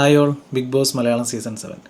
Hi all Bigg Boss Malayalam season seven.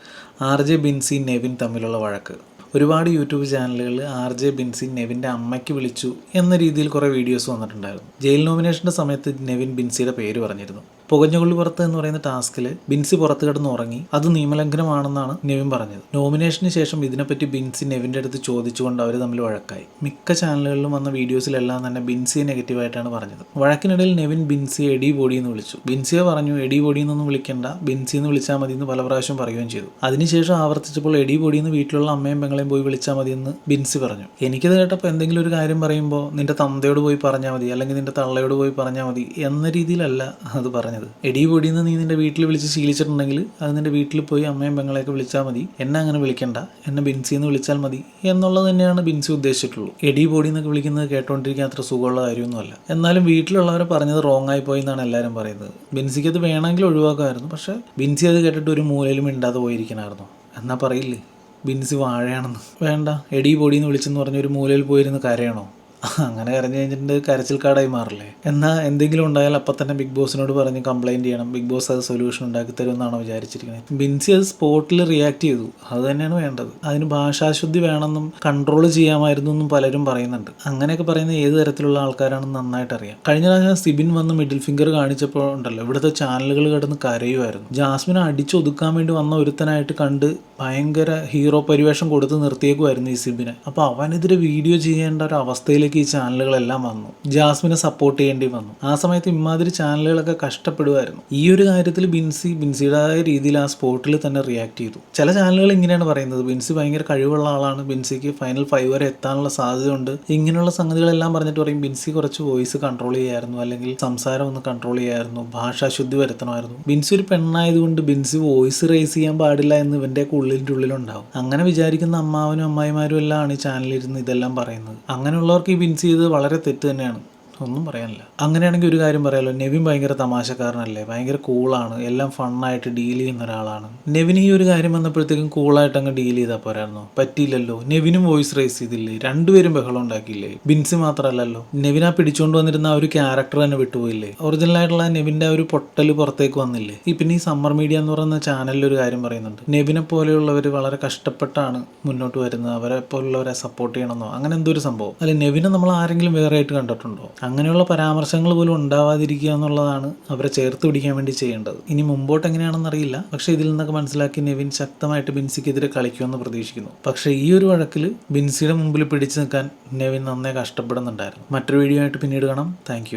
R J Binsy Nevin തമ്മിലുള്ള വഴക്ക്. ഒരുപാട് YouTube ചാനലുകൾ ആർ ജെ ബിൻസി നെവിന്റെ അമ്മയ്ക്ക് വിളിച്ചു എന്ന രീതിയിൽ കുറേ വീഡിയോസ് വന്നിട്ടുണ്ടായിരുന്നു. ജയിൽ നോമിനേഷന്റെ സമയത്ത് നെവിൻ ബിൻസിയുടെ പേര് പറഞ്ഞിരുന്നു. പുകഞ്ഞുകൊള്ളി പുറത്ത് എന്ന് പറയുന്ന ടാസ്കിൽ ബിൻസി പുറത്ത് കിടന്ന് ഉറങ്ങി. അത് നിയമലംഘനമാണെന്നാണ് നെവിൻ പറഞ്ഞത്. നോമിനേഷന് ശേഷം ഇതിനെപ്പറ്റി ബിൻസി നെവിന്റെ അടുത്ത് ചോദിച്ചുകൊണ്ട് അവർ തമ്മിൽ വഴക്കായി. മിക്ക ചാനലുകളിലും വന്ന വീഡിയോസിലെല്ലാം തന്നെ ബിൻസിയെ നെഗറ്റീവായിട്ടാണ് പറഞ്ഞത്. വഴക്കിനിടയിൽ നെവിൻ ബിൻസിയെ എഡി ബോഡി എന്ന് വിളിച്ചു. ബിൻസിയെ പറഞ്ഞു എഡി ബോഡി എന്നൊന്നും വിളിക്കേണ്ട. ബിൻസി എന്ന് വിളിച്ചാൽ മതി എന്ന് പല പ്രാവശ്യം പറയുകയും ചെയ്തു. അതിനുശേഷം ആവർത്തിച്ചപ്പോൾ എഡി ബോഡി എന്ന് വീട്ടിലുള്ള അമ്മയും പെങ്ങളെയും പോയി വിളിച്ചാൽ മതി എന്ന് ബിൻസി പറഞ്ഞു. എനിക്കത് കേട്ടപ്പോൾ എന്തെങ്കിലും ഒരു കാര്യം പറയുമ്പോൾ നിന്റെ തന്തയോട് പോയി പറഞ്ഞാൽ മതി അല്ലെങ്കിൽ നിന്റെ തള്ളയോട് പോയി പറഞ്ഞാൽ മതി എന്ന രീതിയിലല്ല അത് പറഞ്ഞത്. എടി പൊടിയെന്ന് നീ നിന്റെ വീട്ടിൽ വിളിച്ച് ശീലിച്ചിട്ടുണ്ടെങ്കിൽ അത് നിന്റെ വീട്ടിൽ പോയി അമ്മയും പെങ്ങളെയൊക്കെ വിളിച്ചാൽ മതി. എന്നെ അങ്ങനെ വിളിക്കണ്ട. എന്നെ ബിൻസി എന്ന് വിളിച്ചാൽ മതി എന്നുള്ളത് തന്നെയാണ് ബിൻസി ഉദ്ദേശിച്ചിട്ടുള്ളൂ. എടി പൊടി എന്നൊക്കെ വിളിക്കുന്നത് കേട്ടോണ്ടിരിക്കാൻ അത്ര സുഖമുള്ള കാര്യമൊന്നുമല്ല. എന്നാലും വീട്ടിലുള്ളവരെ പറഞ്ഞത് റോങ് ആയി പോയി എന്നാണ് എല്ലാവരും പറയുന്നത്. ബിൻസിക്ക് അത് വേണമെങ്കിൽ ഒഴിവാക്കുമായിരുന്നു. പക്ഷേ ബിൻസി അത് കേട്ടിട്ട് ഒരു മൂലയിലും മിണ്ടാതെ പോയിരിക്കണമായിരുന്നു. എന്നാ പറയില്ലേ? ബിൻസി വാഴയാണെന്ന്. വേണ്ട. എടി പൊടി എന്ന് വിളിച്ചെന്ന് പറഞ്ഞ ഒരു മൂലയിൽ പോയിരുന്ന് കരയണോ? അങ്ങനെ കരഞ്ഞു കഴിഞ്ഞിട്ടുണ്ട് കരച്ചിൽ കാടായി മാറില്ലേ? എന്നാൽ എന്തെങ്കിലും ഉണ്ടായാൽ അപ്പം തന്നെ ബിഗ് ബോസിനോട് പറഞ്ഞ് കംപ്ലൈന്റ് ചെയ്യണം. ബിഗ് ബോസ് അത് സൊല്യൂഷൻ ഉണ്ടാക്കി തരുമെന്നാണ് വിചാരിച്ചിരിക്കുന്നത്. ബിൻസി അത് സ്പോട്ടിൽ റിയാക്ട് ചെയ്തു. അത് തന്നെയാണ് വേണ്ടത്. അതിന് ഭാഷാശുദ്ധി വേണമെന്നും കൺട്രോൾ ചെയ്യാമായിരുന്നു എന്നും പലരും പറയുന്നുണ്ട്. അങ്ങനെയൊക്കെ പറയുന്ന ഏത് തരത്തിലുള്ള ആൾക്കാരാണെന്ന് നന്നായിട്ട് അറിയാം. കഴിഞ്ഞ പ്രാവശ്യം സിബിൻ വന്ന് മിഡിൽ ഫിംഗർ കാണിച്ചപ്പോൾ ഉണ്ടല്ലോ ഇവിടുത്തെ ചാനലുകൾ കിടന്ന് കരയുമായിരുന്നു. ജാസ്മിനെ അടിച്ചൊതുക്കാൻ വേണ്ടി വന്ന ഒരുത്തനായിട്ട് കണ്ട് ഭയങ്കര ഹീറോ പരിവേഷം കൊടുത്ത് നിർത്തിയേക്കുമായിരുന്നു ഈ സിബിനെ. അപ്പോൾ അവനെതിരെ വീഡിയോ ചെയ്യേണ്ട ഒരു അവസ്ഥയിലേക്ക് ഈ ചാനലുകളെല്ലാം വന്നു. ജാസ്മിനെ സപ്പോർട്ട് ചെയ്യേണ്ടി വന്നു. ആ സമയത്ത് ഇമാതിരി ചാനലുകളൊക്കെ കഷ്ടപ്പെടുമായിരുന്നു ഈ ഒരു കാര്യത്തിൽ ബിൻസി ബിൻസിയുടേതായ രീതിയിൽ ആ സ്പോട്ടിൽ തന്നെ റിയാക്ട് ചെയ്തു. ചില ചാനലുകൾ ഇങ്ങനെയാണ് പറയുന്നത്. ബിൻസി ഭയങ്കര കഴിവുള്ള ആളാണ്. ബിൻസിക്ക് ഫൈനൽ ഫൈവ് വരെ എത്താനുള്ള സാധ്യതയുണ്ട്. ഇങ്ങനെയുള്ള സംഗതികളെല്ലാം പറഞ്ഞിട്ട് പറയും ബിൻസി കുറച്ച് വോയിസ് കൺട്രോൾ ചെയ്യായിരുന്നു. അല്ലെങ്കിൽ സംസാരം ഒന്ന് കൺട്രോൾ ചെയ്യായിരുന്നു. ഭാഷാശുദ്ധി വരുത്തണമായിരുന്നു. ബിൻസി ഒരു പെണ്ണായതുകൊണ്ട് ബിൻസി വോയിസ് റേസ് ചെയ്യാൻ പാടില്ല എന്ന് ഇവന്റെ ഉള്ളിന്റെ ഉള്ളിലുണ്ടാവും. അങ്ങനെ വിചാരിക്കുന്ന അമ്മാവനും അമ്മായിമാരും എല്ലാം ആണ് ഈ ചാനലിരുന്ന് ഇതെല്ലാം പറയുന്നത്. അങ്ങനെയുള്ളവർക്ക് ഈ ബിൻസി ചെയ്തത് വളരെ തെറ്റ് തന്നെയാണ്. ഒന്നും പറയാനില്ല. അങ്ങനെയാണെങ്കിൽ ഒരു കാര്യം പറയാലോ. നെവിൻ ഭയങ്കര തമാശക്കാരനല്ലേ? ഭയങ്കര കൂളാണ്. എല്ലാം ഫണ്ണായിട്ട് ഡീൽ ചെയ്യുന്ന ഒരാളാണ്. നെവിൻ ഈ ഒരു കാര്യം വന്നപ്പോഴത്തേക്കും കൂളായിട്ട് അങ്ങ് ഡീൽ ചെയ്താൽ പോരായിരുന്നു. പറ്റിയില്ലല്ലോ. നെവിനും വോയിസ് റേസ് ചെയ്തില്ലേ? രണ്ടുപേരും ബഹളം ഉണ്ടാക്കിയില്ലേ? ബിൻസ് മാത്രമല്ലല്ലോ. നെവിൻ ആ പിടിച്ചുകൊണ്ട് വന്നിരുന്ന ആ ഒരു ക്യാരക്ടർ തന്നെ വിട്ടുപോയില്ലേ? ഒറിജിനൽ ആയിട്ടുള്ള നെവിന്റെ ആ ഒരു പൊട്ടൽ പുറത്തേക്ക് വന്നില്ലേ? ഈ പിന്നെ ഈ സമ്മർ മീഡിയ എന്ന് പറയുന്ന ചാനലിൽ ഒരു കാര്യം പറയുന്നുണ്ട്. നെവിനെ പോലെയുള്ളവർ വളരെ കഷ്ടപ്പെട്ടാണ് മുന്നോട്ട് വരുന്നത്. അവരെ പോലുള്ളവരെ സപ്പോർട്ട് ചെയ്യണമെന്നോ? അങ്ങനെ എന്തോ ഒരു സംഭവം. അല്ലെ നെവിനെ നമ്മൾ ആരെങ്കിലും വേറെ ആയിട്ട് കണ്ടിട്ടുണ്ടോ? അങ്ങനെയുള്ള പരാമർശങ്ങൾ പോലും ഉണ്ടാവാതിരിക്കുക എന്നുള്ളതാണ് അവരെ ചേർത്ത് പിടിക്കാൻ വേണ്ടി ചെയ്യേണ്ടത്. ഇനി മുമ്പോട്ട് എങ്ങനെയാണെന്ന് അറിയില്ല. പക്ഷേ ഇതിൽ നിന്നൊക്കെ മനസ്സിലാക്കി നെവിൻ ശക്തമായിട്ട് ബിൻസിക്കെതിരെ കളിക്കുമെന്ന് പ്രതീക്ഷിക്കുന്നു. പക്ഷേ ഈ ഒരു വഴക്കിൽ ബിൻസിയുടെ മുമ്പിൽ പിടിച്ചു നിൽക്കാൻ നെവിൻ നന്നേ കഷ്ടപ്പെടുന്നുണ്ടായിരുന്നു. മറ്റൊരു വീഡിയോ ആയിട്ട് പിന്നീട് കാണാം. താങ്ക്